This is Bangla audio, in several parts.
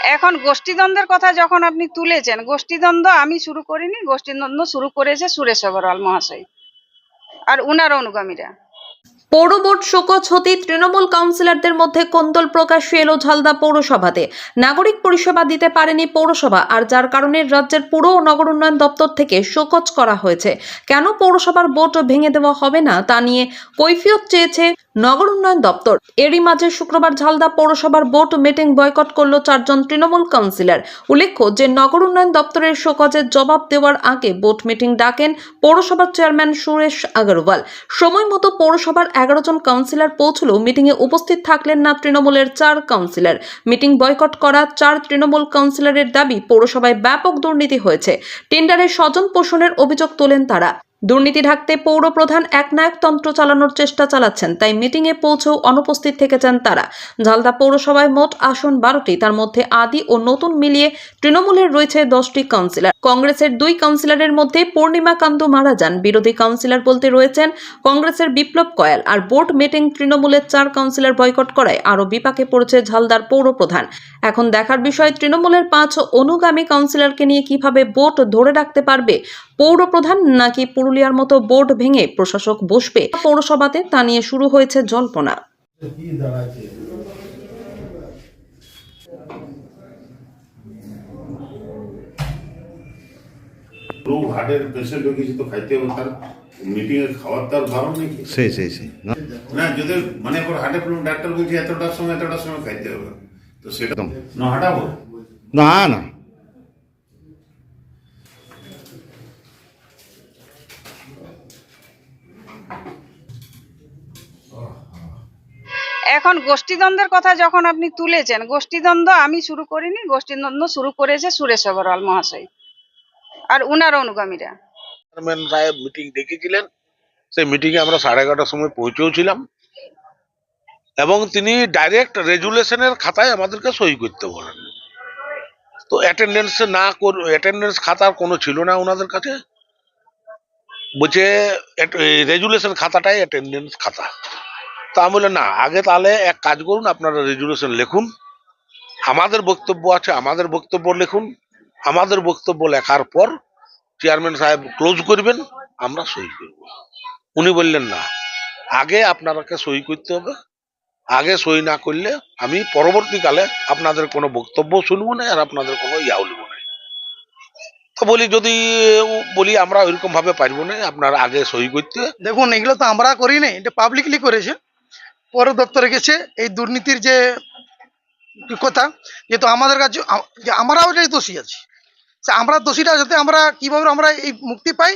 এখন গোষ্ঠীদ্বন্দ্বের কথা যখন আপনি তুলেছেন, গোষ্ঠীদ্বন্দ্ব আমি শুরু করিনি, গোষ্ঠীদ্বন্দ্ব শুরু করেছে সুরেশ অগ্রওয়াল মহাশয় আর উনার অনুগামীরা। পৌর বোর্ড শোকজ হতে তৃণমূল কাউন্সিলরদের মধ্যে কোন্দল প্রকাশ্যে এলো ঝালদা পৌরসভাতে। নাগরিক পরিষেবা দিতে পারেনি পৌরসভা, আর যার কারণে রাজ্যের পুর ও নগর উন্নয়ন দপ্তর থেকে শোকজ করা হয়েছে। কেন পৌরসভার বোর্ড ভেঙে দেওয়া হবে না তা নিয়ে কৈফিয়ত চেয়েছে নগর উন্নয়ন দপ্তর। এরই মাঝে শুক্রবার ঝালদা পৌরসভার বোর্ড মিটিং বয়কট করল চারজন তৃণমূল কাউন্সিলর। উল্লেখ্য যে, নগর উন্নয়ন দপ্তরের শোকজের জবাব দেওয়ার আগে বোর্ড মিটিং ডাকেন পৌরসভার চেয়ারম্যান সুরেশ আগরওয়াল। সময় মতো পৌরসভার এগারো জন কাউন্সিলর পৌঁছলেও মিটিংয়ে উপস্থিত থাকলেন না তৃণমূলের চার কাউন্সিলর। মিটিং বয়কট করা চার তৃণমূল কাউন্সিলরের দাবি পৌরসভায় ব্যাপক দুর্নীতি হয়েছে। টেন্ডারে স্বজন পোষণের অভিযোগ তোলেন তারা। দুর্নীতি ঢাকতে পৌর প্রধান একনায়কতন্ত্র চালানোর চেষ্টা চালাচ্ছেন, তাই মিটিংয়ে পৌঁছেও অনুপস্থিত থেকেছেন তারা। ঝালদা পৌরসভায় মোট আসন বারোটি, তার মধ্যে আদি ও নতুন মিলিয়ে তৃণমূলের রয়েছে দশটি কাউন্সিলর। কংগ্রেসের দুই কাউন্সিলরের মধ্যে পূর্ণিমা কান্ত মারা যান। বিরোধী কাউন্সিলর বলতে রয়েছেন, কংগ্রেসের বিপ্লব কয়াল আর বোর্ড মিটিং তৃণমূলের চার কাউন্সিলর বয়কট করায় আরও বিপাকে পড়েছে ঝালদার পৌর প্রধান। এখন দেখার বিষয়, তৃণমূলের পাঁচ অনুগামী কাউন্সিলরকে নিয়ে কীভাবে বোর্ড ধরে রাখতে পারবে পৌর প্রধান নাকি পুরুলিয়ার মতো বোর্ড ভেঙে প্রশাসক বসবে পৌরসভাতে তা নিয়ে শুরু হয়েছে জল্পনা। কি দাঁড়াচ্ছে রোগ হার্টের পেশেন্ট হয়ে গেছে তো খাইতে হবে তার মিটিং এ খাওয়ার তার বারণ নাকি সেই সেই সেই না। না যদি মানে ওর হার্টে প্রবলেম ডাক্তার বলছে এতটার সময় এতটার সময় খাইতে হবে তো সেটা না হাঁটাবো? না না। এখন গোষ্ঠীদ্বন্দ্বের কথা যখন আপনি তুলেছেন, গোষ্ঠীদ্বন্দ্ব আমি শুরু করিনি, গোষ্ঠীদ্বন্দ্ব শুরু করেছে সুরেশ অগ্রওয়াল মহাশয় আর উনার অনুগামীরা। চেয়ারম্যান সাহেব মিটিং ডেকেছিলেন। সেই মিটিংয়ে আমরা সাড়ে এগারোটার সময় পৌঁছেওছিলাম এবং তিনি ডাইরেক্ট রেজুলেশনের খাতায় আমাদেরকে সই করতে বলেন। তো অ্যাটেন্ডেন্স না অ্যাটেন্ডেন্স খাতার কোনো ছিল না ওনাদের কাছে। বলছে রেজুলেশন খাতাটাই অ্যাটেন্ডেন্স খাতা। তা আমি বললাম না, আগে তাহলে এক কাজ করুন, আপনারা রেজুলেশন লিখুন। আমাদের বক্তব্য আছে, আমাদের বক্তব্য লিখুন। আমাদের বক্তব্য লেখার পর চেয়ারম্যান সাহেব ক্লোজ করবেন, আমরা সই করব। উনি বললেন, না, আগে আপনারাকে সই করতে হবে। আগে সই না করলে আমি পরবর্তীকালে আপনাদের কোনো বক্তব্য শুনব না, আর আপনাদের কোনো ইয়াও নেব না। তো বলি, যদি বলি আমরা ওইরকম ভাবে পারব না, আপনার আগে সই করতে। দেখুন, এগুলো তো আমরা করি নাই, এটা পাবলিকলি করেছে পৌর দপ্তরে গেছে, এই দুর্নীতির যে কথা যেহেতু আমাদের কাছে আমরাও যে দোষী আছি। আমরা দোষীটা যাতে আমরা কীভাবে আমরা এই মুক্তি পাই,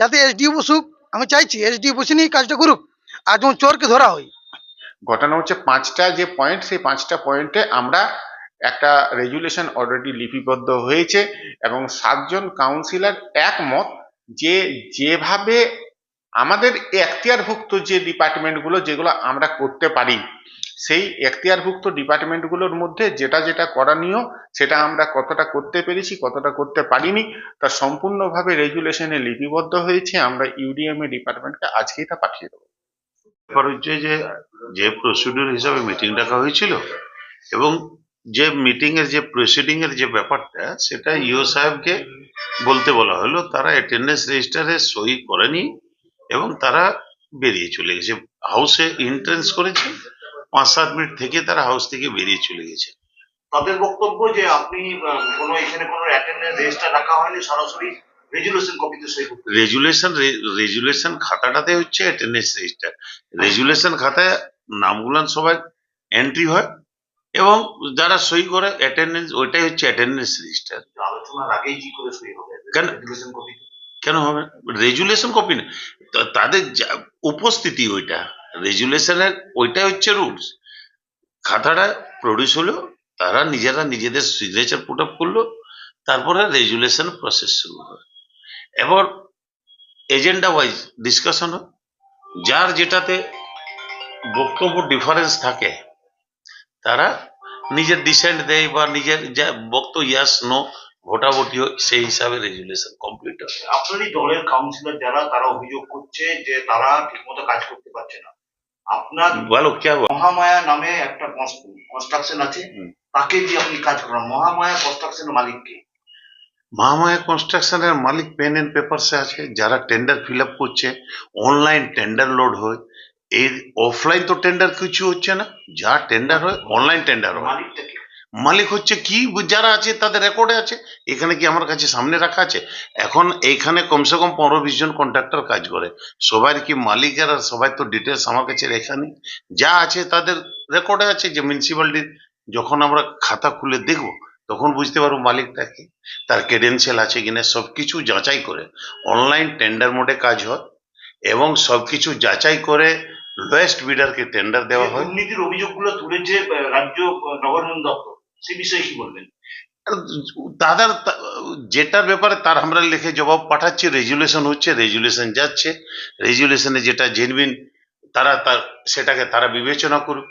যাতে এসডিও বসুক, আমি চাইছি এসডিও বসে নিয়ে কাজটা করুক, আর যেমন চোরকে ধরা হয়। ঘটনা হচ্ছে পাঁচটা, যে পয়েন্ট সেই পাঁচটা পয়েন্টে আমরা একটা রেজুলেশন অলরেডি লিপিবদ্ধ হয়েছে এবং সাতজন কাউন্সিলর একমত যে যেভাবে আমাদের এখতিয়ারভুক্ত যে ডিপার্টমেন্টগুলো যেগুলো আমরা করতে পারি, সেই এখতিয়ারভুক্ত ডিপার্টমেন্টগুলোর মধ্যে যেটা যেটা করণীয়, সেটা আমরা কতটা করতে পেরেছি, কতটা করতে পারিনি, তা সম্পূর্ণভাবে রেজুলেশনে লিপিবদ্ধ হয়েছে। আমরা ইউডিএমএ ডিপার্টমেন্টকে আজকেই তা পাঠিয়ে দেবো। ব্যাপার হচ্ছে যে যে প্রসিডিউর হিসাবে মিটিং ডাকা হয়েছিল এবং যে মিটিং এর, যে প্রসিডিং এর যে ব্যাপারটা, সেটা ইও সাহেবকে বলতে বলা হলো। তারা অ্যাটেন্ডেন্স রেজিস্টারে সই করেনি। এবং তারা বেরিয়ে চলে গেছে। হাউসে এন্ট্রেন্স করেছে পাঁচ সাত মিনিট থেকে তারা হাউস থেকে বেরিয়ে চলে গেছে। তাদের বক্তব্য যে আপনি কোনো এখানে কোনো অ্যাটেন্ডেন্স রেজিস্টার রাখা হয়নি সরাসরি রেজুলেশন কপিতে সই করতে রেজুলেশন রেজুলেশন খাতাটাতে হচ্ছে অ্যাটেন্ডেন্স রেজিস্টার রেজুলেশন খাতায় নামগুলান সবাই এন্ট্রি হয় এবং যারা সই করে অ্যাটেন্ডেন্স ওইটাই হচ্ছে অ্যাটেন্ডেন্স রেজিস্টার আলোচনার আগেই কি করে সই হবে? কেন? রেজুলেশন কপি কেন হবে? রেজুলেশন কপি না। তাদের উপস্থিতি ওইটা। রেজুলেশনের ওইটাই হচ্ছে রুলস খাতাটা প্রডিউস হলো, তারা নিজেরা নিজেদের সিগনেচার পুট আপ করল, তারপরে রেজুলেশন প্রসেস শুরু হয় এবার এজেন্ডা ওয়াইজ ডিসকাশন যার যেটাতে বক্তব্য ডিফারেন্স থাকে, তারা নিজের ডিসেন্ট দেয় বা নিজের যা বক্তব্য ইয়াস নো ভোটাভুটি হয় সেই হিসাবে রেজুলেশন কমপ্লিট হয় আপনারই দলের কাউন্সিলর যারা তারা অভিযোগ করছে যে তারা ঠিকমতো কাজ করতে পারছে না। আপনার বলো কে মহামায়া নামে একটা কনস্ট্রাকশন আছে। তাকে দিয়ে আপনি কাজ করান। মহামায়া কনস্ট্রাকশনের মালিককে মহামায়া কনস্ট্রাকশনের মালিক পেন এন্ড পেপারসে আছে। যারা টেন্ডার ফিল আপ করছে অনলাইন টেন্ডার লোড হয়। এই অফলাইন তো টেন্ডার কিছু হচ্ছে না। যা টেন্ডার হয় অনলাইন টেন্ডার হয়। মালিকটাকে মালিক হচ্ছে কি যারা আছে তাদের রেকর্ডে আছে এখানে কি আমার কাছে সামনে রাখা আছে? এখন এইখানে কমসে কম পনেরো বিশ জন কন্ট্রাক্টর কাজ করে। সবার কি মালিকের আর সবাই তো ডিটেলস আমার কাছে লেখা নেই। যা আছে তাদের রেকর্ডে আছে যে মিউনিসিপ্যালিটির যখন আমরা খাতা খুলে দেখব তখন বুঝতে পারব মালিকটা কি। তার ক্রেডেন্সিয়াল আছে কিনা সব কিছু যাচাই করে। অনলাইন টেন্ডার মোডে কাজ হয় এবং সব কিছু যাচাই করে লোয়েস্ট বিডারকে টেন্ডার দেওয়া হয়। দুর্নীতির অভিযোগগুলো তুলেছে রাজ্য আহ, দপ্তর। সে বিষয়ে কি বলবেন? দাদার যেটার ব্যাপারে তার আমরা লিখে জবাব পাঠাচ্ছি রেজুলেশন হচ্ছে রেজুলেশন যাচ্ছে। রেজুলেশনে যেটা জেনবিন তারা তার, সেটাকে তারা বিবেচনা করুক।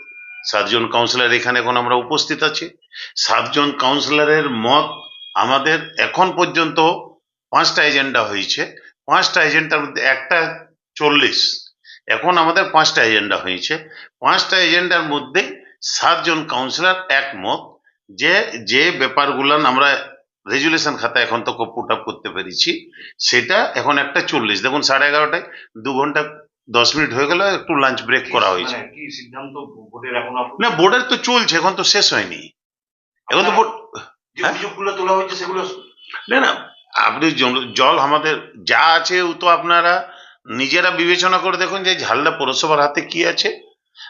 সাতজন কাউন্সিলর এখানে এখন আমরা উপস্থিত আছি। সাতজন কাউন্সিলরের মত আমাদের এখন পর্যন্ত পাঁচটা এজেন্ডা হয়েছে। পাঁচটা এজেন্ডার মধ্যে একটা চল্লিশ। এখন আমাদের পাঁচটা এজেন্ডা হয়েছে। পাঁচটা এজেন্ডার মধ্যে সাতজন কাউন্সিলর একমত। যে যে ব্যাপারগুলান আমরা রেজুলেশন খাতা এখন তো পুট আপ করতে পেরেছি সেটা এখন একটা চল্লিশ। দেখুন সাড়ে এগারোটায় দু ঘণ্টা দশ মিনিট হয়ে গেল একটু লাঞ্চ ব্রেক করা হয়েছে। মানে না বোর্ডের তো চলছে এখন তো শেষ হয়নি। এখন তো হ্যাঁ? তোলা হয়েছে সেগুলো না না আপনি জল- জল আমাদের যা আছে ও তো আপনারা নিজেরা বিবেচনা করে দেখুন যে ঝালদা পৌরসভার হাতে কি আছে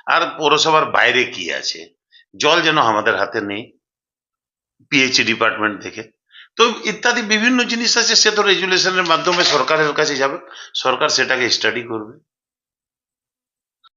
আর পৌরসভার বাইরে কি আছে। জল যেন আমাদের হাতে নেই। পিএইচই ডিপার্টমেন্ট থেকে তো ইত্যাদি বিভিন্ন জিনিস আছে, সে তো রেজুলেশনের মাধ্যমে সরকারের কাছে যাবে। সরকার সেটাকে স্টাডি করবে।